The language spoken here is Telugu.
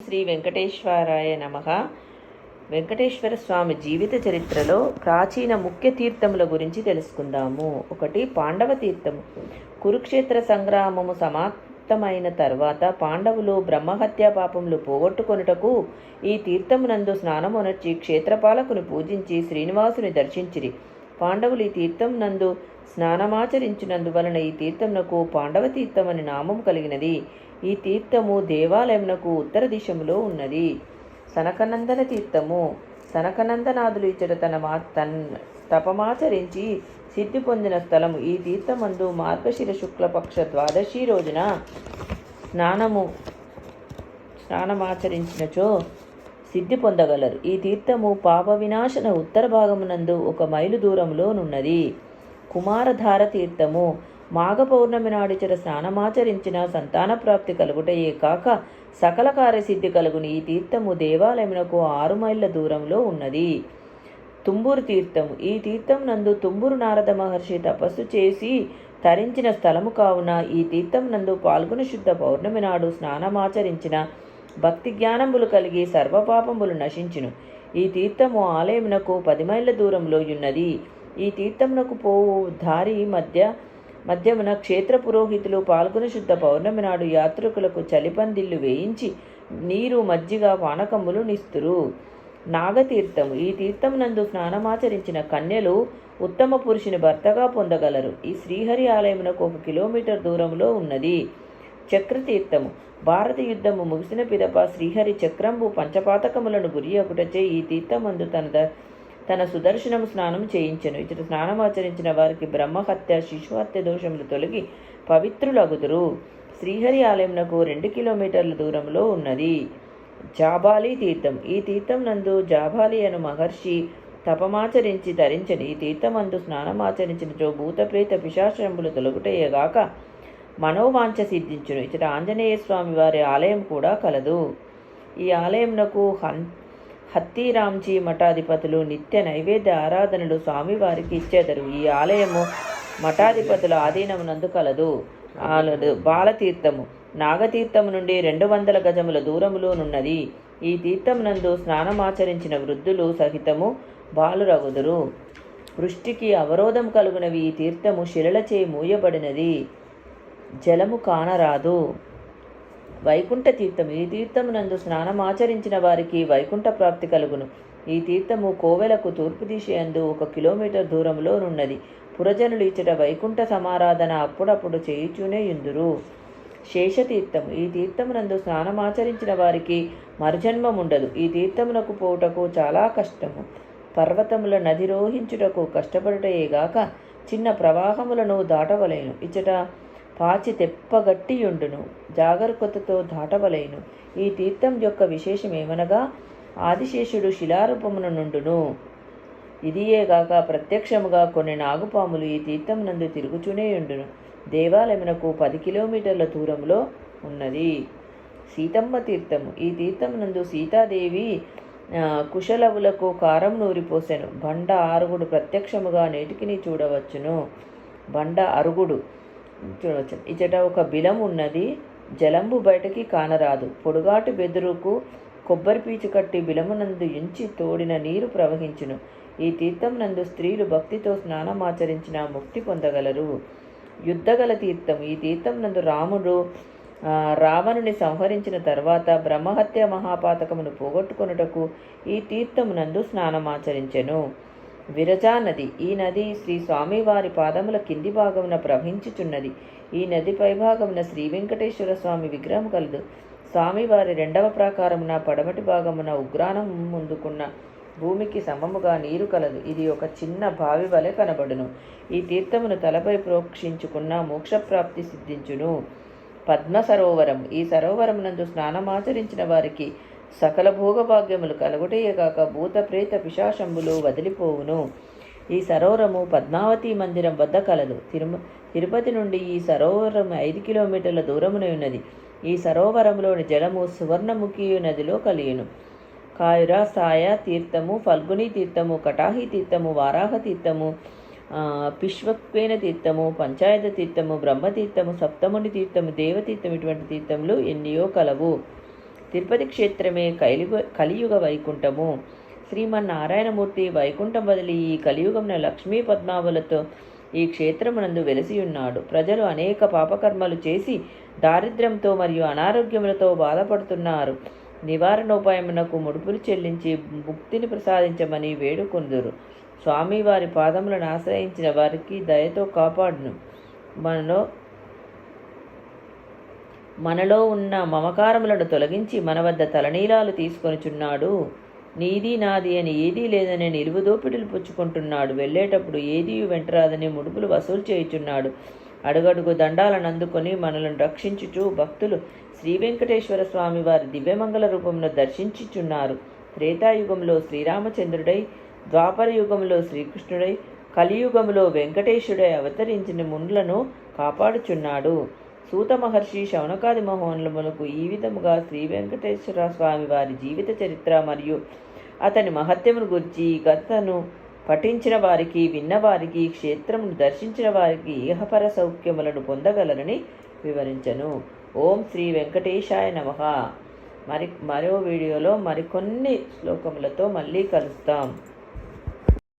శ్రీ వెంకటేశ్వరాయ నమ. వెంకటేశ్వర స్వామి జీవిత చరిత్రలో ప్రాచీన ముఖ్య తీర్థముల గురించి తెలుసుకుందాము. ఒకటి పాండవ తీర్థము కురుక్షేత్ర సంగ్రామము సమాప్తమైన తర్వాత పాండవులు బ్రహ్మహత్యా పాపములు పోగొట్టుకొనుటకు ఈ తీర్థమునందు స్నానమునర్చి క్షేత్రపాలకుని పూజించి శ్రీనివాసుని దర్శించిరి. పాండవులు ఈ తీర్థం నందు స్నానమాచరించినందువలన ఈ తీర్థమునకు పాండవ తీర్థం అని నామం కలిగినది. ఈ తీర్థము దేవాలయమునకు ఉత్తర దిశములో ఉన్నది. సనకనందన తీర్థము. సనకనందనాథులు ఇచ్చట తన మా తన్ తపమాచరించి సిద్ధి పొందిన స్థలము. ఈ తీర్థమందు మార్గశిర శుక్లపక్ష ద్వాదశి రోజున స్నానము స్నానమాచరించినచో సిద్ధి పొందగలరు. ఈ తీర్థము పాప వినాశన ఉత్తర భాగమునందు ఒక మైలు దూరంలోనున్నది కుమారధార తీర్థము మాఘ పౌర్ణమి నాడిచర స్నానమాచరించిన సంతాన ప్రాప్తి కలుగుటయే కాక సకల కార్యసిద్ధి కలుగుని ఈ తీర్థము దేవాలయమునకు ఆరు మైళ్ళ దూరంలో ఉన్నది. తుంబూరు తీర్థము. ఈ తీర్థం నందు తుంబూరు నారద మహర్షి తపస్సు చేసి తరించిన స్థలము కావున ఈ తీర్థం నందు పాల్గొన శుద్ధ పౌర్ణమి నాడు స్నానమాచరించిన భక్తి జ్ఞానములు కలిగి సర్వపాపములు నశించును. ఈ తీర్థము ఆలయమునకు పది మైళ్ళ దూరంలో ఉన్నది. ఈ తీర్థమునకు పోవు దారి మధ్య మధ్యమున క్షేత్ర పురోహితులు పాల్గొన శుద్ధ పౌర్ణమి నాడు యాత్రికులకు చలిపందిళ్ళు వేయించి నీరు మజ్జిగ పానకములు నిస్తురు. నాగతీర్థము. ఈ తీర్థం నందు స్నానమాచరించిన కన్యలు ఉత్తమ పురుషుని భర్తగా పొందగలరు. ఈ శ్రీహరి ఆలయమునకు ఒక కిలోమీటర్ దూరంలో ఉన్నది. చక్రతీర్థము. భారత యుద్ధము ముగిసిన పిదప శ్రీహరి చక్రంబు పంచపాతకములను గురి ఒకటచే ఈ తీర్థమందు తన ద- తన సుదర్శనము స్నానం చేయించను. ఇతడు స్నానం ఆచరించిన వారికి బ్రహ్మహత్య శిశుహత్య దోషములు తొలగి పవిత్రులగుదురు. శ్రీహరి ఆలయంనకు రెండు కిలోమీటర్ల దూరంలో ఉన్నది. జాబాలి తీర్థం. ఈ తీర్థం నందు జాబాలి అను మహర్షి తపమాచరించి ధరించని ఈ తీర్థమందు స్నానమాచరించినచో భూతప్రేత పిశాచంబులు తొలగుటయేగాక మనోవాంఛ సిద్ధించును. ఇతర ఆంజనేయ స్వామి వారి ఆలయం కూడా కలదు. ఈ ఆలయంనకు హన్ హత్తిరాంజీ మఠాధిపతులు నిత్య నైవేద్య ఆరాధనలు స్వామివారికి ఇచ్చేదరు. ఈ ఆలయము మఠాధిపతుల ఆధీనమునందు కలదు. ఆలదు. బాలతీర్థము. నాగతీర్థము నుండి రెండు వందల గజముల దూరములోనున్నది ఈ తీర్థమునందు స్నానమాచరించిన వృద్ధులు సహితము బాలురగుదురు వృష్టికి అవరోధం కలుగునవి. ఈ తీర్థము శిలలచే మూయబడినది. జలము కానరాదు. వైకుంఠ తీర్థం ఈ తీర్థమునందు స్నానమాచరించిన వారికి వైకుంఠ ప్రాప్తి కలుగును. ఈ తీర్థము కోవెలకు తూర్పు దిశయందు ఒక కిలోమీటర్ దూరంలో నున్నది. పురజనులు ఇచ్చట వైకుంఠ సమారాధన అప్పుడప్పుడు చేయుచూనే ఇందురు శేషతీర్థం ఈ తీర్థమునందు స్నానమాచరించిన వారికి మరుజన్మముండదు. ఈ తీర్థమునకు పోవుటకు చాలా కష్టము. పర్వతముల నది రోహించుటకు కష్టపడుటయేగాక చిన్న ప్రవాహములను దాటవలేను. ఇచ్చట పాచి తెప్పగట్టియుండును జాగరూకతతో దాటవలైను ఈ తీర్థం యొక్క విశేషమేమనగా ఆదిశేషుడు శిలారూపమున నుండును. ఇదియేగాక ప్రత్యక్షముగా కొన్ని నాగుపాములు ఈ తీర్థం నందు తిరుగుచునేయుండును దేవాలయమునకు పది కిలోమీటర్ల దూరంలో ఉన్నది. సీతమ్మ తీర్థము. ఈ తీర్థం నందు సీతాదేవి కుశలవులకు కారం నూరిపోసెను బండ ఆరుగుడు ప్రత్యక్షముగా నేటికిని చూడవచ్చును. బండ అరుగుడు. చూడవచ్చు ఇచ్చట ఒక బిలం ఉన్నది జలంబు బయటకి కానరాదు. పొడుగాటి బెదురుకు కొబ్బరి పీచు కట్టి బిలమునందు ఎంచి తోడిన నీరు ప్రవహించును. ఈ తీర్థం నందు స్త్రీలు భక్తితో స్నానమాచరించిన ముక్తి పొందగలరు. యుద్ధగల తీర్థం. ఈ తీర్థం నందు రాముడు రావణుని సంహరించిన తర్వాత బ్రహ్మహత్య మహాపాతకమును పోగొట్టుకొనుటకు ఈ తీర్థమునందు స్నానమాచరించెను. విరజా నది. ఈ నది శ్రీ స్వామివారి పాదముల కింది భాగమున ప్రవహించుచున్నది. ఈ నది పైభాగమున శ్రీ వెంకటేశ్వర స్వామి విగ్రహం కలదు. స్వామివారి రెండవ ప్రాకారమున పడమటి భాగమున ఉగ్రాణం ముందుకున్న భూమికి సమముగా నీరు కలదు. ఇది ఒక చిన్న బావి వలె కనబడును. ఈ తీర్థమును తలపై ప్రోక్షించుకున్న మోక్షప్రాప్తి సిద్ధించును. పద్మ సరోవరం ఈ సరోవరం నందు స్నానమాచరించిన వారికి సకల భోగభాగ్యములు కలుగుటయే కాక భూత ప్రేత పిశాశంబులు వదిలిపోవును. ఈ సరోవరము పద్మావతి మందిరం వద్ద కలదు. తిరుమ తిరుపతి నుండి ఈ సరోవరం ఐదు కిలోమీటర్ల దూరమున ఉన్నది. ఈ సరోవరంలోని జలము సువర్ణముఖి నదిలో కలియును. కాయుర సాయ తీర్థము ఫల్గుని తీర్థము కటాహి తీర్థము వారాహ తీర్థము పిశ్వక్వేన తీర్థము పంచాయత తీర్థము బ్రహ్మతీర్థము సప్తముని తీర్థము దేవతీర్థం ఇటువంటి తీర్థములు ఎన్నియో కలవు. తిరుపతి క్షేత్రమే కలియుగ కలియుగ వైకుంఠము. శ్రీమన్నారాయణమూర్తి వైకుంఠం వదిలి ఈ కలియుగమున లక్ష్మీ పద్మావులతో ఈ క్షేత్రమునందు వెలసి ఉన్నాడు ప్రజలు అనేక పాపకర్మలు చేసి దారిద్ర్యంతో మరియు అనారోగ్యములతో బాధపడుతున్నారు. నివారణోపాయమునకు ముడుపులు చెల్లించి ముక్తిని ప్రసాదించమని వేడుకొందురు. స్వామి వారి పాదములను ఆశ్రయించిన వారికి దయతో కాపాడును. మనలో మనలో ఉన్న మమకారములను తొలగించి మన వద్ద తలనీలాలు తీసుకొనిచున్నాడు. నీది నాది అని ఏదీ లేదని నిలువు దోపిడులు పుచ్చుకుంటున్నాడు. వెళ్ళేటప్పుడు ఏదీ వెంటరాదని ముడుపులు వసూలు చేయుచున్నాడు. అడుగడుగు దండాలను అందుకొని మనలను రక్షించుచు భక్తులు శ్రీ వెంకటేశ్వర స్వామి వారి దివ్యమంగళ రూపంలో దర్శించుచున్నారు. త్రేతాయుగంలో శ్రీరామచంద్రుడై ద్వాపర యుగంలో శ్రీకృష్ణుడై కలియుగంలో వెంకటేశుడై అవతరించిన ముండ్లను కాపాడుచున్నాడు. సూత మహర్షి శౌనకాది మహోన్లములకు ఈ విధముగా శ్రీ వెంకటేశ్వర స్వామి వారి జీవిత చరిత్ర మరియు అతని మహత్యమును గురించి కథను పఠించిన వారికి విన్నవారికి క్షేత్రమును దర్శించిన వారికి ఈహపర సౌఖ్యములను పొందగలరని వివరించను. ఓం శ్రీ వెంకటేశాయ నమ. మరి మరో వీడియోలో మరికొన్ని శ్లోకములతో మళ్ళీ కలుస్తాం.